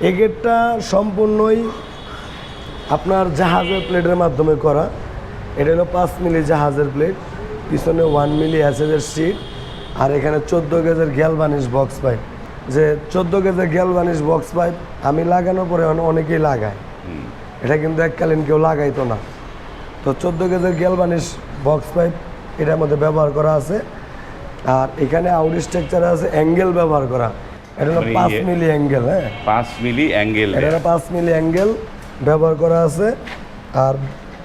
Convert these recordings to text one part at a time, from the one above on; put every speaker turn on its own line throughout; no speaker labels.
এই গেটটা সম্পূর্ণই আপনার জাহাজের প্লেটের মাধ্যমে করা। এটা হলো পাঁচ মিলি জাহাজের প্লেট পিছনে ওয়ান মিলি অ্যাসেজের সিট আর এখানে চোদ্দ গেজের গ্যালবানিশ বক্স পাইপ। যে চোদ্দ গেজের গ্যালবানিশ বক্স পাইপ আমি লাগানোর পরে অনে- অনেকেই লাগায়। এটা কিন্তু এককালীন কেউ লাগাইতো না। তো চোদ্দ গেজের গ্যালবানিশ বক্স পাইপ এটার মধ্যে ব্যবহার করা আছে। আর এখানে আউট স্ট্রাকচার আছে অ্যাঙ্গেল ব্যবহার করা। এটা হলো
মানে
পাঁচ
ইয়ে-
মিলি অ্যাঙ্গেল হ্যাঁ?
পাঁচ মিলি অ্যাঙ্গেল।
এটা হলো পাঁচ মিলি অ্যাঙ্গেল ব্যবহার করা আছে। আর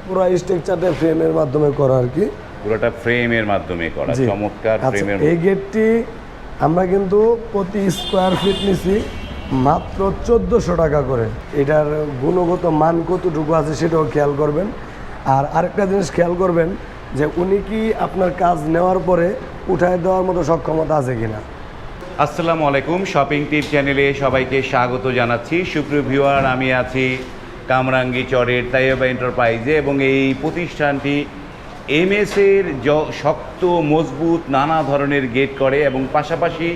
পুরো স্ট্রাকচারটা ফ্রেমের মাধ্যমে করা আর কি।
পুরোটা ফ্রেমের মাধ্যমে করা চমৎকার
আচ্ছা,
ফ্রেমের
এই গেটটি আমরা কিন্তু প্রতি স্কোয়ার ফিট নিছি মাত্র চোদ্দোশো টাকা করে। এটার গুণগত মান কতটুকু আছে সেটাও খেয়াল করবেন। আর আরেকটা জিনিস খেয়াল করবেন যে উনি কি আপনার কাজ নেওয়ার পরে উঠায় দেওয়ার মতো সক্ষমতা আছে কিনা?
আসসালামু আলাইকুম শপিং টিপ চ্যানেলে সবাইকে স্বাগত জানাচ্ছি। সুপ্রিয় ভিউয়ার, আমি আছি কামরাঙ্গি চরের তাইবা এন্টারপ্রাইজে এবং এই প্রতিষ্ঠানটি এমএসের শক্ত, মজবুত, নানা ধরনের গেট করে এবং পাশাপাশি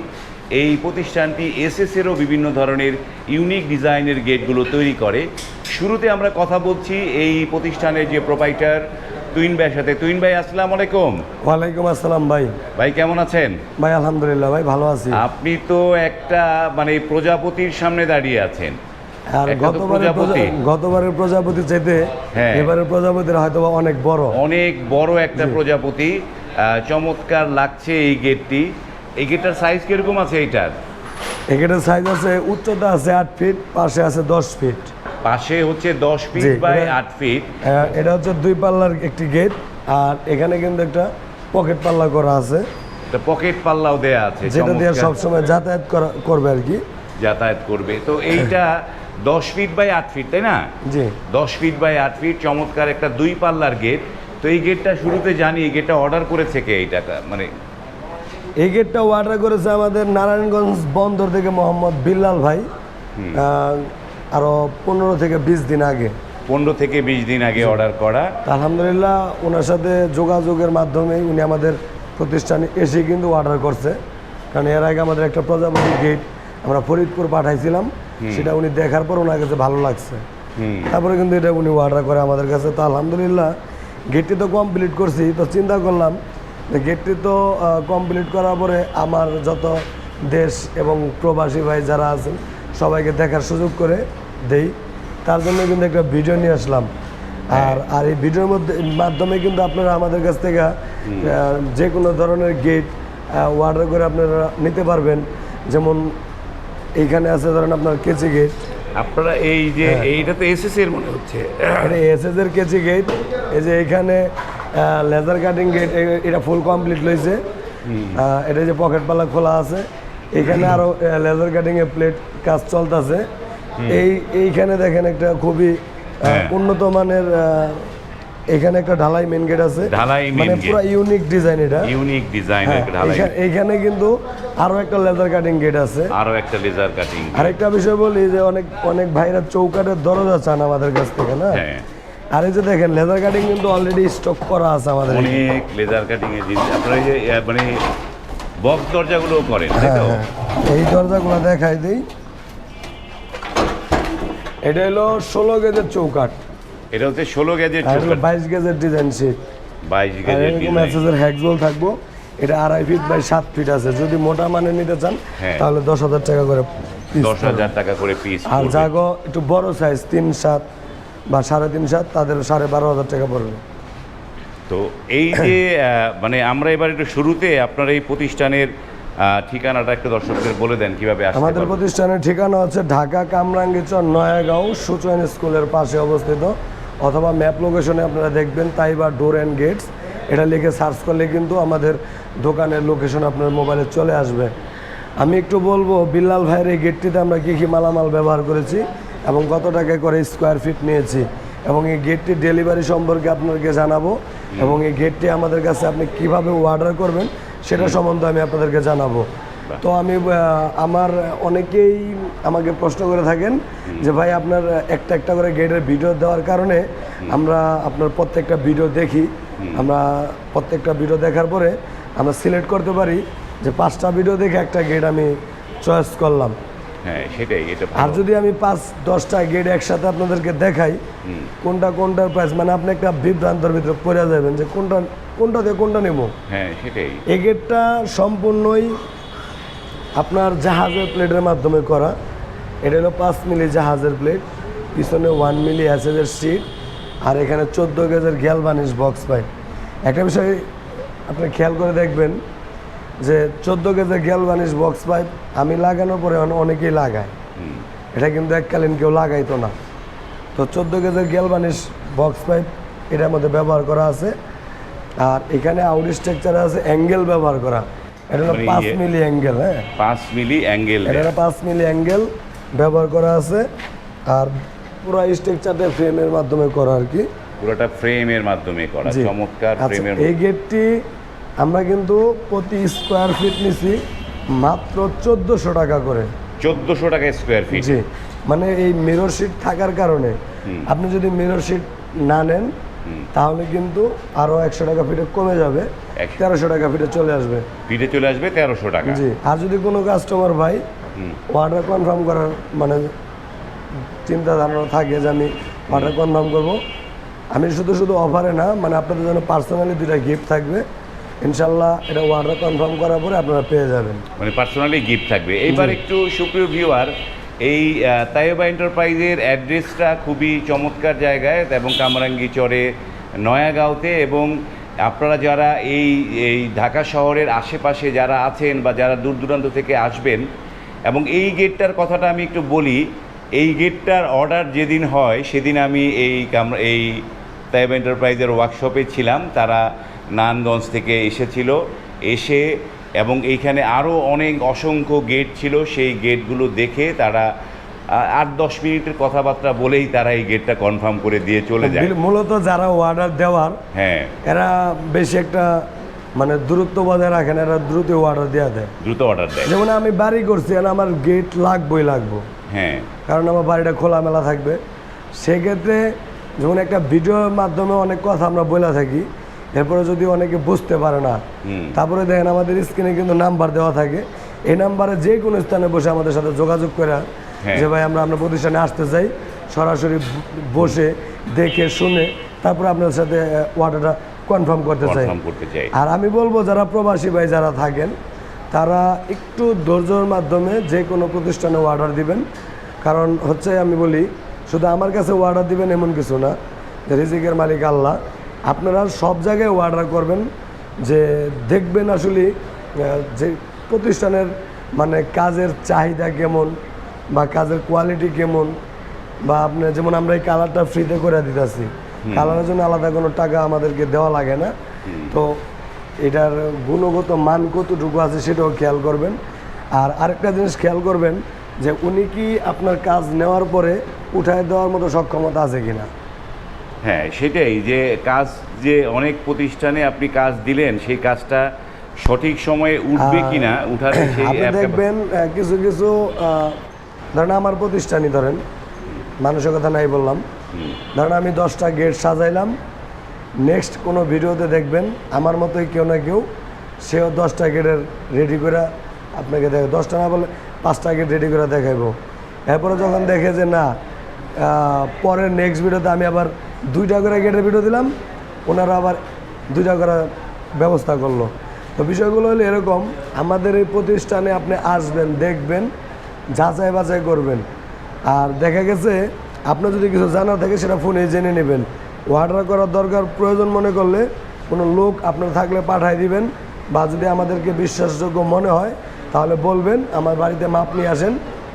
এই প্রতিষ্ঠানটি এসএসেরও বিভিন্ন ধরনের ইউনিক ডিজাইনের গেটগুলো তৈরি করে। শুরুতে আমরা কথা বলছি এই প্রতিষ্ঠানের যে প্রোপাইটার তুইন ভাইয়ের সাথে। তুইন ভাই আসসালামু আলাইকুম।
ওয়ালাইকুম আসসালাম ভাই।
ভাই কেমন আছেন?
ভাই আলহামদুলিল্লাহ ভাই ভালো আছি।
আপনি তো একটা মানে প্রজাপতির সামনে দাঁড়িয়ে আছেন।
আর গতবারের গতবারের প্রজাপতি চাইতে
হ্যাঁ।
এবারের প্রজাপতির হয়তো অনেক বড়।
অনেক বড় একটা প্রজাপতি। চমৎকার লাগছে এই গেটটি। এই গেটটার সাইজ কীরকম আছে এইটার?
এখানে সাইজ আছে উচ্চতা আছে আট ফিট পাশে আছে দশ ফিট
পাশে হচ্ছে দশ ফিট বাই আট ফিট
এটা হচ্ছে দুই পাল্লার একটি গেট আর এখানে কিন্তু একটা পকেট পাল্লা করা আছে।
পকেট পাল্লাও দেয়া আছে
যেটা দিয়ে সবসময় যাতায়াত করা করবে আর কি।
যাতায়াত করবে। তো এইটা দশ ফিট বাই আট ফিট তাই না?
জি।
দশ ফিট বাই আট ফিট চমৎকার একটা দুই পাল্লার গেট তো এই গেটটা শুরুতে জানি এই গেটটা অর্ডার করেছে কে এই টাকা মানে
এই গেটটা অর্ডার করেছে আমাদের নারায়ণগঞ্জ বন্দর থেকে মোহাম্মদ বিল্লাল ভাই। আহ, আরও পনেরো থেকে বিশ দিন আগে।
পনেরো থেকে বিশ দিন আগে অর্ডার করা।
আলহামদুলিল্লাহ ওনার সাথে যোগাযোগের মাধ্যমে উনি আমাদের প্রতিষ্ঠানে এসে কিন্তু অর্ডার করছে। কারণ এর আগে আমাদের একটা প্রজাপতি গেট আমরা ফরিদপুর পাঠাইছিলাম সেটা উনি দেখার পর ওনার কাছে ভালো লাগছে। তারপরে কিন্তু এটা উনি অর্ডার করে আমাদের কাছে। তো আলহামদুলিল্লাহ গেটটি তো কমপ্লিট করছি। তো চিন্তা করলাম যে গেটটি তো কমপ্লিট করার পরে আমার যত দেশ এবং প্রবাসী ভাই যারা আছেন সবাইকে দেখার সুযোগ করে দেই। তার জন্য কিন্তু একটা ভিডিও নিয়ে আসলাম। আর আর এই ভিডিওর মধ্যে মাধ্যমে কিন্তু আপনারা আমাদের কাছ থেকে যে কোনো ধরনের গেট অর্ডার করে আপনারা নিতে পারবেন। যেমন এইখানে আছে ধরেন আপনার কেচি গেট
আপনারা এই যে
হ্যাঁ।
এইটা তো এসএস এর মনে হচ্ছে।
এসএস এর কেচি গেট এই যে এখানে লেজার কাটিং গেট এটা ফুল কমপ্লিট লইছে। আহ, এটা যে পকেট পাল্লা খোলা আছে। এখানে আরও লেজার কাটিং এর প্লেট কাজ চলতেছে। এই এইখানে দেখেন একটা খুবই
হ্যাঁ।
উন্নত মানের এখানে একটা ঢালাই মেন গেট আছে।
ঢালাই
মানে পুরো ইউনিক ডিজাইন এটা।
ইউনিক
হ্যাঁ,
ঢালাই
এইখা- এইখানে কিন্তু আরও একটা লেজার কাটিং গেট আছে।
আরও একটা লেজার কাটিং
আরেকটা বিষয় বলি যে অনেক অনেক ভাইরা চৌকাটের দরজা চান আমাদের কাছ থেকে না?
হ্যাঁ।
আর এই যে দেখেন লেদার কাটিং কিন্তু অলরেডি স্টক করা আছে আমাদের
অনেক লেজার কাটিং এর জিনিস। আপনারা এই যে মানে বক্স দরজাগুলো করেন তাই
হ্যাঁ
তো?
হ্যাঁ এই দরজাগুলো দেখাই দিই। এটা হলো ষোলো গেজের চৌকাট
এটা হচ্ছে ষোলো গেজের
হলো বাইশ গেজের ডিজাইন শিট
বাইশ গেজের
এরকম
ডিজাইন
থাকব। এটা আড়াই ফিট বাই সাত ফিট আছে। যদি মোটা মানে নিতে চান
হ্যাঁ।
তাহলে দশ হাজার টাকা করে
দশ হাজার টাকা করে পিস
আর জাগো একটু বড় সাইজ তিন সাত বা সাড়ে তিন সাত তাদের সাড়ে বারো হাজার টাকা পড়বে।
তো এই যে মানে আমরা এবার একটু শুরুতে আপনার এই প্রতিষ্ঠানের ঠিকানাটা একটু দর্শকদের বলে দেন কীভাবে
আমাদের প্রতিষ্ঠানের ঠিকানা হচ্ছে ঢাকা কামরাঙ্গীচর নয়াগাঁও সুচয়ন স্কুলের পাশে অবস্থিত অথবা ম্যাপ লোকেশনে আপনারা দেখবেন তাইবা ডোর অ্যান্ড গেটস। এটা লিখে সার্চ করলে কিন্তু আমাদের দোকানের লোকেশন আপনার মোবাইলে চলে আসবে। আমি একটু বলব বিল্লাল ভাইয়ের এই গেটটিতে আমরা কী কী মালামাল ব্যবহার করেছি এবং কত টাকা করে স্কোয়ার ফিট নিয়েছি এবং এই গেটটির ডেলিভারি সম্পর্কে আপনাকে জানাব। এবং এই গেটটি আমাদের কাছে আপনি কীভাবে অর্ডার করবেন সেটা সম্বন্ধে আমি আপনাদেরকে জানাব। তো আমি আমার অনেকেই আমাকে প্রশ্ন করে থাকেন যে ভাই আপনার একটা একটা করে গেটের ভিডিও দেওয়ার কারণে আমরা আপনার প্রত্যেকটা ভিডিও দেখি। আমরা প্রত্যেকটা ভিডিও দেখার পরে আমরা সিলেক্ট করতে পারি যে পাঁচটা ভিডিও দেখে একটা গেট আমি চয়েস করলাম।
হ্যাঁ সেটাই এটা
আর যদি আমি পাঁচ দশটা গেট একসাথে আপনাদেরকে দেখাই কোনটা কোনটার প্রাইস মানে আপনি একটা বিভ্রান্তর ভিতরে পড়ে যাবেন যে কোনটা কোনটা দিয়ে কোনটা নেব?
হ্যাঁ সেটাই।
এই গেটটা সম্পূর্ণই আপনার জাহাজের প্লেটের মাধ্যমে করা। এটা হলো পাঁচ মিলি জাহাজের প্লেট পিছনে ওয়ান মিলি অ্যাসেজের সিট আর এখানে চোদ্দ গেজের গ্যালভানিশ বক্স পাই একটা বিষয় আপনি খেয়াল করে দেখবেন যে চোদ্দ গেজের গ্যালভানিশ বক্স পাইপ আমি লাগানোর পরে অনে- অনেকেই লাগায়। এটা কিন্তু এককালীন কেউ লাগাইতো না। তো চোদ্দ গেজের গ্যালভানিশ বক্স পাইপ এটার মধ্যে ব্যবহার করা আছে। আর এখানে আউট স্ট্রাকচারে আছে অ্যাঙ্গেল ব্যবহার করা। এটা হলো
মানে
পাঁচ
ইয়ে-
মিলি অ্যাঙ্গেল হ্যাঁ।
পাঁচ মিলি অ্যাঙ্গেল।
এটা হলো পাঁচ মিলি অ্যাঙ্গেল ব্যবহার করা আছে। আর পুরো স্ট্রাকচারটা ফ্রেমের মাধ্যমে করা আর কি।
পুরোটা ফ্রেমের মাধ্যমে করা। চমৎকার
আচ্ছা
ফ্রেমের
এই গেটটি আমরা কিন্তু প্রতি স্কোয়ার ফিট নিছি মাত্র চোদ্দোশো টাকা করে।
চোদ্দশো টাকা স্কোয়ার ফিট
জি মানে এই মিরর শিট থাকার কারণে। আপনি যদি মিরর শিট না নেন তাহলে কিন্তু আরও একশো টাকা ফিটে কমে যাবে। তেরোশো টাকা ফিটে চলে আসবে।
ফিটে চলে আসবে তেরোশো টাকা।
জি আর যদি কোনো কাস্টমার ভাই অর্ডার কনফার্ম করার মানে চিন্তা ধারণা থাকে যে আমি অর্ডার কনফার্ম করব আমি শুধু শুধু অফারে না মানে আপনাদের জন্য পার্সোনালি দুটা গিফট থাকবে। ইনশাল্লাহ এটা অর্ডার কনফার্ম করার পরে আপনারা পেয়ে যাবেন।
মানে পার্সোনালি গিফট থাকবে। এইবার একটু সুপ্রিয় ভিউয়ার এই তাইবা এন্টারপ্রাইজের অ্যাড্রেসটা খুবই চমৎকার জায়গায় এবং কামরাঙ্গি চরে নয়াগাঁওতে এবং আপনারা যারা এই এই ঢাকা শহরের আশেপাশে যারা আছেন বা যারা দূর দূরান্ত থেকে আসবেন এবং এই গেটটার কথাটা আমি একটু বলি এই গেটটার অর্ডার যেদিন হয় সেদিন আমি এই কাম এই তাইব এন্টারপ্রাইজের ওয়ার্কশপে ছিলাম। তারা নানগঞ্জ থেকে এসেছিল। এসে এবং এইখানে আরও অনেক অসংখ্য গেট ছিল। সেই গেটগুলো দেখে তারা আট দশ মিনিটের কথাবার্তা বলেই তারা এই গেটটা কনফার্ম করে দিয়ে চলে যায়।
মূলত যারা অর্ডার দেওয়ার
হ্যাঁ।
এরা বেশি একটা মানে দূরত্ব বজায় রাখেন এরা দ্রুত অর্ডার দেওয়া দেয়।
দ্রুত অর্ডার দেয়।
যেমন আমি বাড়ি করছি আর আমার গেট লাগবই লাগবো।
হ্যাঁ।
কারণ আমার বাড়িটা খোলামেলা থাকবে। সেক্ষেত্রে যেমন একটা ভিডিওর মাধ্যমে অনেক কথা আমরা বলে থাকি এরপরে যদি অনেকে বুঝতে পারে না তারপরে দেখেন আমাদের স্ক্রিনে কিন্তু নাম্বার দেওয়া থাকে। এই নাম্বারে যে কোনো স্থানে বসে আমাদের সাথে যোগাযোগ করে
হ্যাঁ।
যে ভাই আমরা আপনার প্রতিষ্ঠানে আসতে চাই। সরাসরি বসে দেখে শুনে তারপরে আপনার সাথে অর্ডারটা কনফার্ম করতে চাই। আর আমি বলব যারা প্রবাসী ভাই যারা থাকেন তারা একটু ধৈর্যর মাধ্যমে যে কোনো প্রতিষ্ঠানে অর্ডার দিবেন। কারণ হচ্ছে আমি বলি শুধু আমার কাছে অর্ডার দিবেন এমন কিছু না। রিজিকের মালিক আল্লাহ। আপনারা সব জায়গায় অর্ডার করবেন যে দেখবেন আসলে যে প্রতিষ্ঠানের মানে কাজের চাহিদা কেমন বা কাজের কোয়ালিটি কেমন বা আপনি যেমন আমরা এই কালারটা ফ্রিতে করে দিতেছি। কালারের জন্য আলাদা কোনো টাকা আমাদেরকে দেওয়া লাগে না। তো এটার গুণগত মান কতটুকু আছে সেটাও খেয়াল করবেন। আর আরেকটা জিনিস খেয়াল করবেন যে উনি কি আপনার কাজ নেওয়ার পরে উঠায় দেওয়ার মতো সক্ষমতা আছে কিনা?
হ্যাঁ সেটাই যে কাজ যে অনেক প্রতিষ্ঠানে আপনি কাজ দিলেন সেই কাজটা সঠিক সময়ে উঠবে কিনা
আপনি দেখবেন কিছু কিছু ধরেন আমার প্রতিষ্ঠানই ধরেন মানুষের কথা নাই বললাম। ধরেন আমি দশটা গেট সাজাইলাম নেক্সট কোনো ভিডিওতে দেখবেন আমার মতোই কেউ না কেউ সেও দশটা গেটের রেডি করে আপনাকে দেখে দশটা না বলে পাঁচটা গেট রেডি করে দেখাইবো। এরপরে যখন দেখে যে না পরের নেক্সট ভিডিওতে আমি আবার দুইটা করে গেটের ভিডিও দিলাম ওনারা আবার দুইটা করে ব্যবস্থা করল। তো বিষয়গুলো হলো এরকম আমাদের এই প্রতিষ্ঠানে আপনি আসবেন দেখবেন যাচাই বাছাই করবেন। আর দেখা গেছে আপনার যদি কিছু জানা থাকে সেটা ফোনে জেনে নেবেন। অর্ডার করার দরকার প্রয়োজন মনে করলে কোনো লোক আপনার থাকলে পাঠাই দিবেন বা যদি আমাদেরকে বিশ্বাসযোগ্য মনে হয় তাহলে বলবেন আমার বাড়িতে মাপ নিয়ে আসেন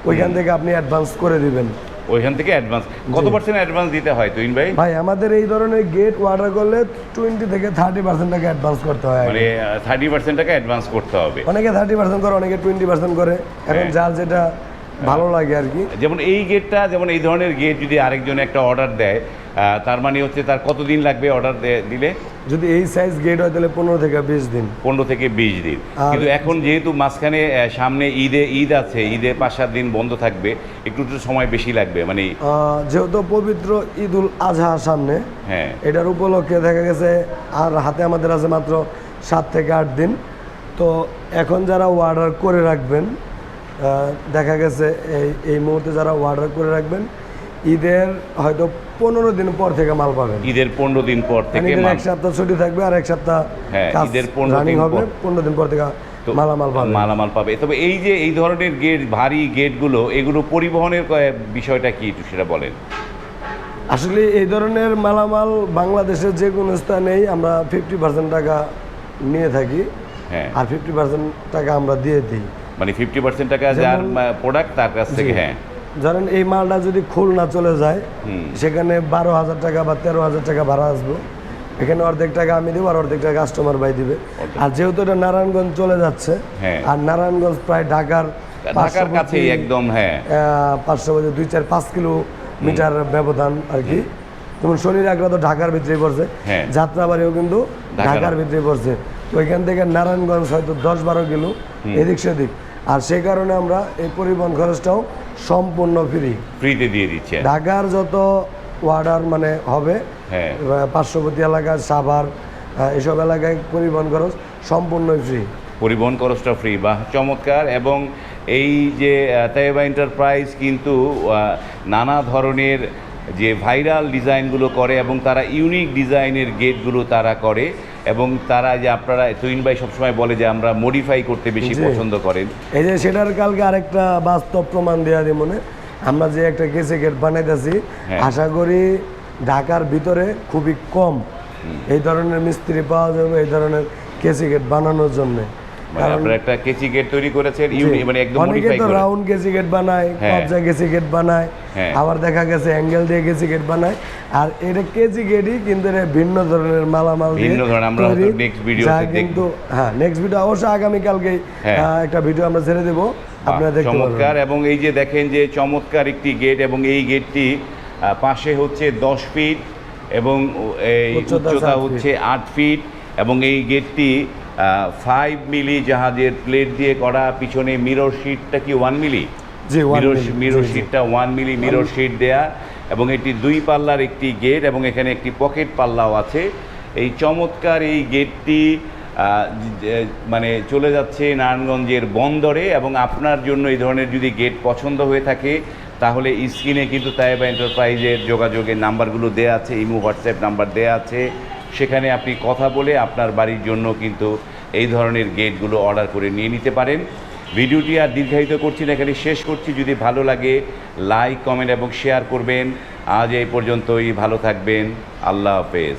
ওইখান থেকে আপনি অ্যাডভান্স করে দিবেন।
ওইখান থেকে অ্যাডভান্স কত পার্সেন্ট অ্যাডভান্স দিতে হয় তুইন ভাই?
ভাই আমাদের এই ধরনের গেট অর্ডার করলে টোয়েন্টি থেকে থার্টি পার্সেন্ট টাকা অ্যাডভান্স করতে হয়।
মানে থার্টি পার্সেন্ট টাকা অ্যাডভান্স করতে হবে।
অনেকে থার্টি পার্সেন্ট করে অনেকে টোয়েন্টি পার্সেন্ট করে। এখন
জাল
যার যেটা ভালো লাগে আর কি।
যেমন এই গেটটা যেমন এই ধরনের গেট যদি আরেকজন একটা অর্ডার দেয় তার মানে হচ্ছে তার কতদিন লাগবে অর্ডার দিলে?
যদি এই সাইজ গেট হয় তাহলে পনেরো থেকে বিশ দিন।
পনেরো থেকে বিশ দিন। কিন্তু এখন যেহেতু মাঝখানে সামনে ঈদে ঈদ আছে ঈদে পাঁচ সাত দিন বন্ধ থাকবে একটু একটু সময় বেশি লাগবে মানে
যেহেতু পবিত্র ঈদুল আজহা সামনে
হ্যাঁ।
এটার উপলক্ষে দেখা গেছে আর হাতে আমাদের আছে মাত্র সাত থেকে আট দিন। তো এখন যারা অর্ডার করে রাখবেন দেখা গেছে এই এই মুহূর্তে যারা অর্ডার করে রাখবেন ঈদের হয়তো পনেরো দিন পর থেকে মাল পাবেন।
ঈদের পনেরো দিন পর থেকে
এক সপ্তাহ ছুটি থাকবে আর এক সপ্তাহ
হ্যাঁ, ঈদের
রানিং হবে পনেরো দিন পর থেকে মালামাল পাবে
মালামাল পাবে। তবে এই যে এই ধরনের গেট ভারী গেটগুলো এগুলো পরিবহনের বিষয়টা কি একটু সেটা বলেন।
আসলে এই ধরনের মালামাল বাংলাদেশের যে কোনো স্থানেই আমরা ফিফটি পার্সেন্ট টাকা নিয়ে থাকি
হ্যাঁ।
আর ফিফটি পার্সেন্ট টাকা আমরা দিয়ে দিই।
মানে ফিফটি পার্সেন্ট টাকা যার প্রোডাক্ট তার কাছ থেকে হ্যাঁ।
ধরেন এই মালটা যদি খুলনা চলে যায় সেখানে বারো হাজার টাকা বা তেরো হাজার টাকা ভাড়া আসব। এখানে অর্ধেক টাকা আমি দেবো আর অর্ধেক টাকা কাস্টমার ভাই দিবে। আর যেহেতু এটা নারায়ণগঞ্জ চলে যাচ্ছে
হ্যাঁ।
আর নারায়ণগঞ্জ প্রায় ঢাকার
ঢাকার কাছেই একদম হ্যাঁ।
পাঁচশো বছর দুই চার পাঁচ কিলোমিটার ব্যবধান আর কি। যেমন শনির আগ্রা তো ঢাকার ভিতরে পড়ছে
হ্যাঁ।
যাত্রাবাড়িও কিন্তু
ঢাকার-
ভিতরে পড়ছে। তো ওইখান থেকে নারায়ণগঞ্জ হয়তো দশ বারো কিলো এদিক সেদিক। আর সেই কারণে আমরা এই পরিবহন খরচটাও সম্পূর্ণ ফ্রি।
ফ্রিতে দিয়ে দিচ্ছে
ঢাকার যত ওয়ার্ডার মানে হবে
হ্যাঁ।
পার্শ্ববর্তী এলাকা সাভার এসব এলাকায় পরিবহন খরচ সম্পূর্ণই ফ্রি।
পরিবহন খরচটা ফ্রি। বা চমৎকার। এবং এই যে তাইবা এন্টারপ্রাইজ কিন্তু নানা ধরনের যে ভাইরাল ডিজাইনগুলো করে এবং তারা ইউনিক ডিজাইনের গেটগুলো তারা করে। এবং তারা যে আপনারা তুইন ভাই সবসময় বলে যে আমরা মডিফাই করতে বেশি। পছন্দ করেন।
এই যে সেটার কালকে আরেকটা বাস্তব প্রমাণ দেওয়া দিই মনে। আমরা যে একটা কেসে গেট বানাইতেছি
হ্যাঁ।
আশা করি ঢাকার ভিতরে খুবই কম। এই ধরনের মিস্ত্রি পাওয়া যাবে এই ধরনের কেসি গেট বানানোর জন্য।
মানে আপনারা একটা গেট তৈরি করেছেন মানে একদম মডিফাই করে
রাউন্ড কেসি গেট বানায়
হ্যাঁ।
কবজা কেসি গেট বানায়
হ্যাঁ।
আবার দেখা গেছে অ্যাঙ্গেল দিয়ে কেসি গেট বানায় আর এটা কেসি গেটই কিন্তু এটা ভিন্ন ধরনের মালামাল
ভিন্ন ধরনের, আমরা দেখব।
হ্যাঁ নেক্সট ভিডিও অবশ্যই আগামীকালকে। একটা ভিডিও আমরা ছেড়ে দেবো আপনারা দেখতে
চমৎকার এবং এই যে দেখেন যে চমৎকার একটি গেট এবং এই গেটটি পাশে হচ্ছে দশ ফিট এবং এই
উচ্চতা
উচ্চতা হচ্ছে আট ফিট এবং এই গেটটি ফাইভ মিলি জাহাজের প্লেট দিয়ে করা পিছনে মিরর শিটটা কি ওয়ান মিলি মিরর। শিটটা ওয়ান মিলি মিরর শিট দেয়া এবং এটি দুই পাল্লার একটি গেট এবং এখানে একটি পকেট পাল্লাও আছে। এই চমৎকার এই গেটটি মানে চলে যাচ্ছে নারায়ণগঞ্জের বন্দরে এবং আপনার জন্য এই ধরনের যদি গেট পছন্দ হয়ে থাকে তাহলে স্ক্রিনে কিন্তু তাইবা এন্টারপ্রাইজের যোগাযোগের নাম্বারগুলো দেওয়া আছে ইমো হোয়াটসঅ্যাপ নাম্বার দেওয়া আছে। সেখানে আপনি কথা বলে আপনার বাড়ির জন্য কিন্তু এই ধরনের গেটগুলো অর্ডার করে নিয়ে নিতে পারেন। ভিডিওটি আর দীর্ঘায়িত করছি না, এখানে শেষ করছি। যদি ভালো লাগে, লাইক, কমেন্ট এবং শেয়ার করবেন। আজ এই পর্যন্তই, ভালো থাকবেন। আল্লাহ হাফেজ।